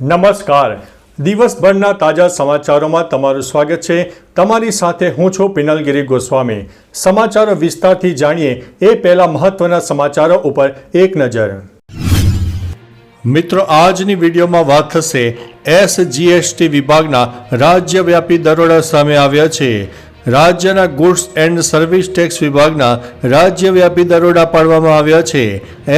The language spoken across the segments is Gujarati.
નમસ્કાર. દિવસભરના તાજા સમાચારોમાં તમારું સ્વાગત છે. તમારી સાથે હું છું પિનલગીરી ગોસ્વામી. સમાચારો વિસ્તારથી જાણીએ એ પહેલા મહત્વના સમાચારો ઉપર એક નજર. મિત્રો, આજની વિડીયોમાં વાત થશે એસ જીએસટી વિભાગના રાજ્યવ્યાપી દરોડા સામે આવ્યા છે. રાજ્યના ગુડ્સ એન્ડ સર્વિસ ટેક્સ વિભાગના રાજ્યવ્યાપી દરોડા પાડવામાં આવ્યા છે.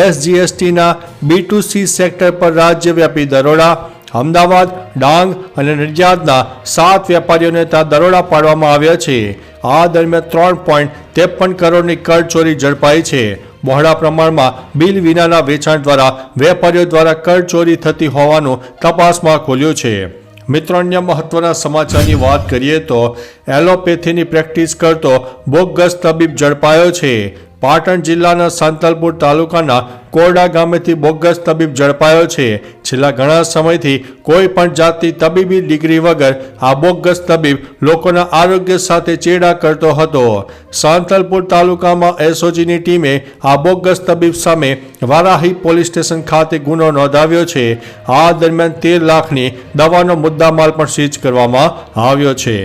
એસજીએસટીના બી ટુ સી સેક્ટર પર રાજ્યવ્યાપી દરોડા અમદાવાદ, ડાંગ અને નડિયાદના સાત વેપારીઓને ત્યાં દરોડા પાડવામાં આવ્યા છે. આ દરમિયાન ત્રણ પોઈન્ટ ત્રેપન કરોડની કર ચોરી ઝડપાઈ છે. બહોળા પ્રમાણમાં બિલ વિનાના વેચાણ દ્વારા વેપારીઓ દ્વારા કર ચોરી થતી હોવાનું તપાસમાં ખોલ્યું છે. મિત્રો, અન્ય મહત્વના સમાચારની વાત કરીએ તો એલોપેથીની પ્રેક્ટિસ કરતો બોગસ તબીબ ઝડપાયો છે. પાટણ જિલ્લાના સાંતલપુર તાલુકાના કોરડા ગામેથી બોગસ તબીબ ઝડપાયો છે. છેલ્લા ઘણા સમયથી કોઈ પણ જાતની તબીબી ડિગ્રી વગર આ બોગસ તબીબ લોકોના આરોગ્ય સાથે ચેડા કરતો હતો. સાંતલપુર તાલુકામાં એસઓજીની ટીમે આ બોગસ તબીબ સામે વારાહી પોલીસ સ્ટેશન ખાતે ગુનો નોંધાવ્યો છે. આ દરમિયાન તેર લાખની દવાનો મુદ્દામાલ પણ સીઝ કરવામાં આવ્યો છે.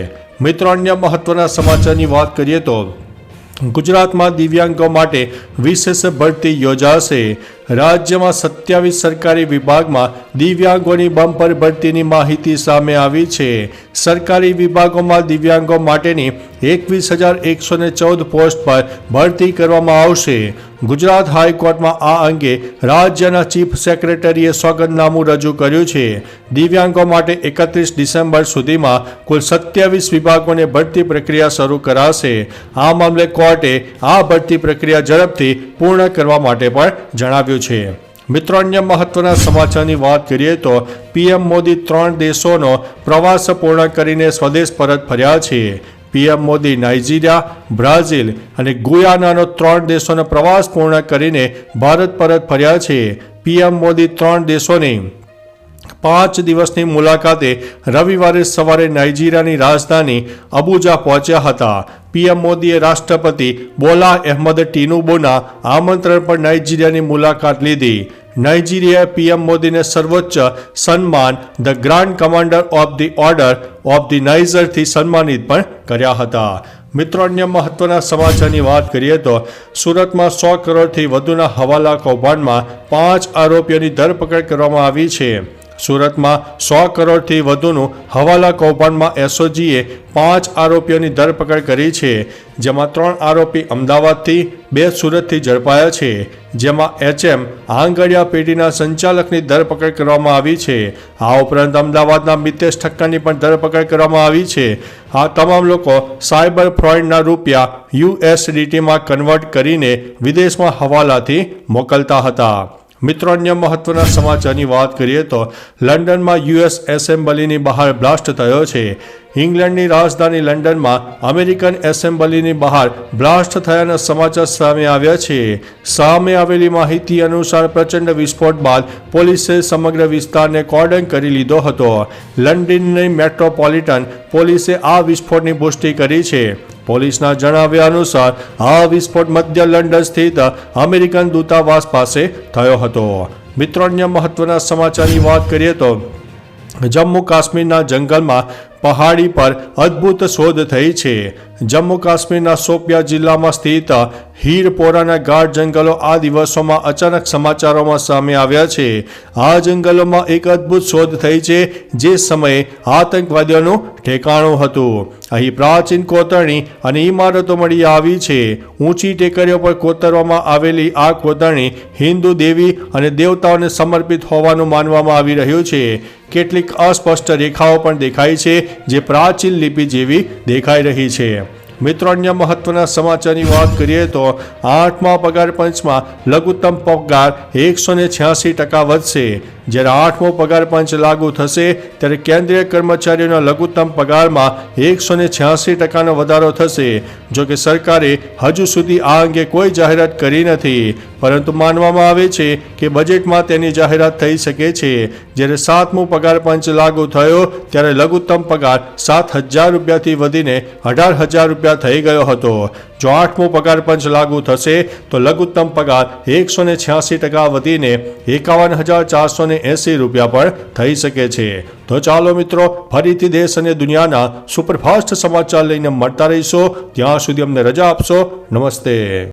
મિત્રો, અન્ય મહત્વના સમાચારની વાત કરીએ તો ગુજરાતમાં દિવ્યાંગો માટે વિશેષ ભરતી યોજાશે. રાજ્યમાં સત્યાવીસ સરકારી વિભાગમાં દિવ્યાંગોની બમ્પર ભરતીની માહિતી સામે આવી છે. સરકારી વિભાગોમાં દિવ્યાંગો માટેની એકવીસ હજાર એકસો ને ચૌદ પોસ્ટ પર ભરતી કરવામાં આવશે. ગુજરાત હાઈકોર્ટમાં આ અંગે રાજ્યના ચીફ સેક્રેટરીએ સોગંદનામું રજૂ કર્યું છે. દિવ્યાંગો માટે એકત્રીસ ડિસેમ્બર સુધીમાં કુલ સત્યાવીસ વિભાગોને ભરતી પ્રક્રિયા શરૂ કરાશે. આ મામલે કોર્ટે આ ભરતી પ્રક્રિયા ઝડપથી પૂર્ણ કરવા માટે પણ જણાવ્યું છે. મિત્રો, અન્ય મહત્વના સમાચારની વાત કરીએ તો પીએમ મોદી ત્રણ દેશોનો પ્રવાસ પૂર્ણ કરીને સ્વદેશ પરત ફર્યા છે. પીએમ મોદી નાઇજીરિયા, બ્રાઝિલ અને ગુયાનાનો ત્રણ દેશોનો પ્રવાસ પૂર્ણ કરીને ભારત પરત ફર્યા છે. પીએમ મોદી ત્રણ દેશોની પાંચ દિવસની મુલાકાતે રવિવારે સવારે નાઇજીરિયાની રાજધાની અબુજા પહોંચ્યા હતા. પીએમ મોદીએ રાષ્ટ્રપતિ બોલા અહેમદ ટીનુબોના આમંત્રણ પર નાઇજીરિયાની મુલાકાત લીધી. નાઇજીરિયાએ પીએમ મોદીને સર્વોચ્ચ સન્માન, the grand commander of the order of the નાઇઝરથી સન્માનિત પણ કર્યા હતા. મિત્રો, અન્ય મહત્વના સમાચારની વાત કરીએ તો સુરતમાં સો કરોડથી વધુના હવાલા કૌભાંડમાં પાંચ આરોપીઓની ધરપકડ કરવામાં આવી છે. સુરતમાં સો કરોડથી વધુનું હવાલા કૌભાંડમાં એસઓજીએ પાંચ આરોપીઓની ધરપકડ કરી છે, જેમાં ત્રણ આરોપી અમદાવાદથી, બે સુરતથી ઝડપાયા છે, જેમાં એચએમ આંગડિયા પેઢીના સંચાલકની ધરપકડ કરવામાં આવી છે. આ ઉપરાંત અમદાવાદના મિતેશ ઠક્કરની પણ ધરપકડ કરવામાં આવી છે. આ તમામ લોકો સાયબર ફ્રોડના રૂપિયા યુએસડીટીમાં કન્વર્ટ કરીને વિદેશમાં હવાલાથી મોકલતા હતા. મિત્રો અન્ય મહત્વના સમાચારની વાત કરીએ તો લંડનમાં યુએસ એસેમ્બલીની બહાર બ્લાસ્ટ થયો છે. ઇંગ્લેન્ડની રાજધાની લંડનમાં અમેરિકન એસેમ્બલીની બહાર બ્લાસ્ટ થયાના સમાચાર સામે આવ્યા છે. સામે આવેલી માહિતી અનુસાર પ્રચંડ વિસ્ફોટ બાદ પોલીસે સમગ્ર વિસ્તારને કોર્ડન કરી લીધો હતો. લંડનની મેટ્રોપોલિટન પોલીસે આ વિસ્ફોટની પુષ્ટિ કરી છે. પોલીસના જણાવ્યા અનુસાર, આ વિસ્ફોટ મધ્ય લંડન સ્થિત અમેરિકન દૂતાવાસ પાસે થયો હતો. મિત્રો, અન્ય મહત્વના સમાચારની વાત કરીએ તો, જમ્મુ કાશ્મીરના જંગલમાં પહાડી પર અદ્ભુત શોધ થઈ છે. જમ્મુ કાશ્મીરના સોપિયા જિલ્લામાં સ્થિત હીરપોરાના ગાઢ જંગલો આ દિવસોમાં અચાનક સમાચારોમાં સામે આવ્યા છે. આ જંગલોમાં એક અદ્ભુત શોધ થઈ છે, જે સમયે આતંકવાદીઓનું ઠેકાણું હતું. અહીં પ્રાચીન કોતરણી અને ઇમારતો મળી આવી છે. ઊંચી ટેકરીઓ પર કોતરવામાં આવેલી આ કોતરણી હિન્દુ દેવી અને દેવતાઓને સમર્પિત હોવાનું માનવામાં આવી રહ્યું છે. કેટલીક અસ્પષ્ટ રેખાઓ પણ દેખાય છે. જે પ્રાચીન લિપિ જેવી દેખાઈ રહી છે. મિત્રો, અન્ય મહત્વના સમાચારની વાત કરીએ તો આઠમા પગાર પંચમાં લઘુત્તમ પગાર એકસો ને છ્યાસી ટકા વધશે. જ્યારે આઠમો પગાર પંચ લાગુ થશે, ત્યારે કેન્દ્રીય કર્મચારીઓના લઘુત્તમ પગારમાં એકસો ને છ્યાસી ટકાનો વધારો થશે. જો કે સરકારે હજુ સુધી આ અંગે કોઈ જાહેરાત કરી નથી. પરંતુ માનવામાં આવે છે કે બજેટમાં તેની જાહેરાત થઈ શકે છે. જ્યારે સાતમું પગાર પંચ લાગુ થયો, ત્યારે લઘુત્તમ પગાર સાત હજાર રૂપિયાથી વધીને અઢાર હજાર રૂપિયા થઈ ગયો હતો. જો આઠમો પગાર પંચ લાગુ થશે, તો લઘુત્તમ પગાર એકસો ને છ્યાસી ટકા વધીને એકાવન હજાર ચારસો ને એંસી રૂપિયા પણ થઈ શકે છે. તો ચાલો મિત્રો, ફરીથી દેશ અને દુનિયાના સુપરફાસ્ટ સમાચાર લઈને મળતા રહીશો. ત્યાં સુધી અમને રજા આપશો. નમસ્તે.